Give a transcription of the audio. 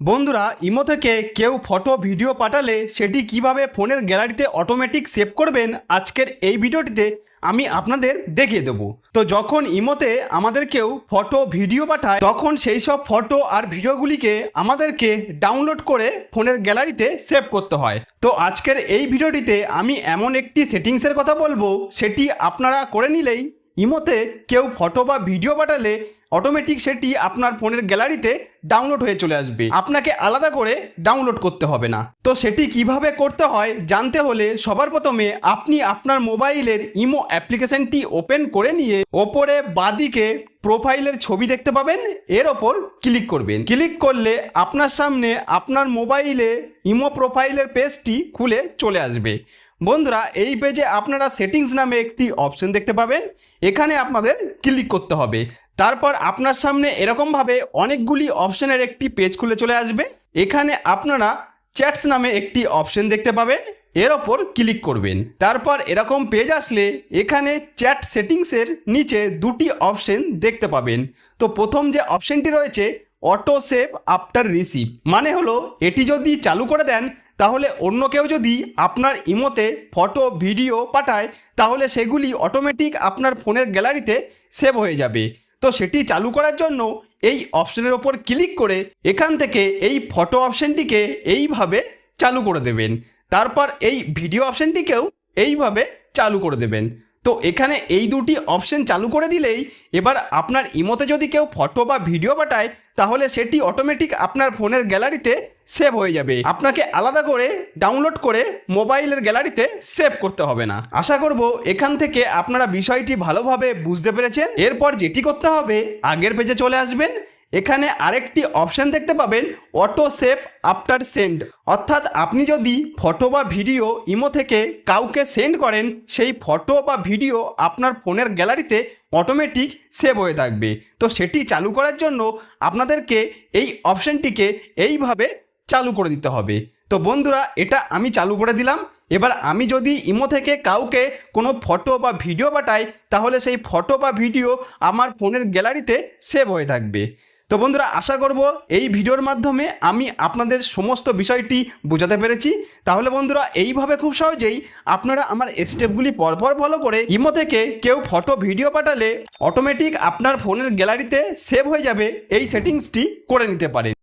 বন্ধুরা, ইমো থেকে কেউ ফটো, ভিডিও পাঠালে সেটি কীভাবে ফোনের গ্যালারিতে অটোমেটিক সেভ করবেন, আজকের এই ভিডিওটিতে আমি আপনাদের দেখিয়ে দেবো। তো যখন ইমোতে আমাদের কেউ ফটো, ভিডিও পাঠায়, তখন সেই সব ফটো আর ভিডিওগুলিকে আমাদেরকে ডাউনলোড করে ফোনের গ্যালারিতে সেভ করতে হয়। তো আজকের এই ভিডিওটিতে আমি এমন একটি সেটিংসের কথা বলব, সেটি আপনারা করে নিলেই ইমোতে কেউ ফটো বা ভিডিও পাঠালে অটোমেটিক সেটি আপনার ফোনের গ্যালারিতে ডাউনলোড হয়ে চলে আসবে। আপনাকে আলাদা করে ডাউনলোড করতে হবে না। তো সেটি কীভাবে করতে হয় জানতে হলে সবার প্রথমে আপনি আপনার মোবাইলের ইমো অ্যাপ্লিকেশনটি ওপেন করে নিয়ে ওপরে বাদিকে প্রোফাইলের ছবি দেখতে পাবেন, এর ওপর ক্লিক করবেন। ক্লিক করলে আপনার সামনে আপনার মোবাইলে ইমো প্রোফাইলের পেজটি খুলে চলে আসবে। বন্ধুরা, এই পেজে আপনারা সেটিংস নামে একটি অপশন দেখতে পাবেন। এখানে আপনাদের ক্লিক করতে হবে। তারপর আপনার সামনে এরকমভাবে অনেকগুলি অপশানের একটি পেজ খুলে চলে আসবে। এখানে আপনারা চ্যাটস নামে একটি অপশন দেখতে পাবেন। এর ওপর ক্লিক করবেন। তারপর এরকম পেজ আসলে এখানে চ্যাট সেটিংসের নিচে দুটি অপশন দেখতে পাবেন। তো প্রথম যে অপশনটি রয়েছে অটো সেভ আফটার রিসিভ মানে হলো এটি যদি চালু করে দেন, তাহলে অন্য কেউ যদি আপনার ইমোতে ফটো, ভিডিও পাঠায়, তাহলে সেগুলি অটোমেটিক আপনার ফোনের গ্যালারিতে সেভ হয়ে যাবে। তো সেটি চালু করার জন্য এই অপশনের ওপর ক্লিক করে এখান থেকে এই ফটো অপশনটিকে এইভাবে চালু করে দেবেন। তারপর এই ভিডিও অপশনটিকেও এইভাবে চালু করে দেবেন। তো এখানে এই দুটি অপশন চালু করে দিলেই এবার আপনার ইমোতে যদি কেউ ফটো বা ভিডিও পাঠায়, তাহলে সেটি অটোমেটিক আপনার ফোনের গ্যালারিতে সেভ হয়ে যাবে। আপনাকে আলাদা করে ডাউনলোড করে মোবাইলের গ্যালারিতে সেভ করতে হবে না। আশা করব এখান থেকে আপনারা বিষয়টি ভালোভাবে বুঝতে পেরেছেন। এরপর যেটি করতে হবে, আগের পেজে চলে আসবেন। এখানে আরেকটি অপশন দেখতে পাবেন অটো সেভ আফটার সেন্ড অর্থাৎ আপনি যদি ফটো বা ভিডিও ইমো থেকে কাউকে সেন্ড করেন, সেই ফটো বা ভিডিও আপনার ফোনের গ্যালারিতে অটোমেটিক সেভ হয়ে থাকবে। তো সেটি চালু করার জন্য আপনাদেরকে এই অপশানটিকে এইভাবে চালু করে দিতে হবে। তো বন্ধুরা, এটা আমি চালু করে দিলাম। এবার আমি যদি ইমো থেকে কাউকে কোনো ফটো বা ভিডিও পাঠাই, তাহলে সেই ফটো বা ভিডিও আমার ফোনের গ্যালারিতে সেভ হয়ে থাকবে। তো বন্ধুরা, আশা করব এই ভিডিওর মাধ্যমে আমি আপনাদের সমস্ত বিষয়টি বোঝাতে পেরেছি। তাহলে বন্ধুরা, এইভাবে খুব সহজেই আপনারা আমার স্টেপগুলি পরপর ফলো করে ইমো থেকে কেউ ফটো, ভিডিও পাঠালে অটোমেটিক আপনার ফোনের গ্যালারিতে সেভ হয়ে যাবে। এই সেটিংসটি করে নিতে পারেন।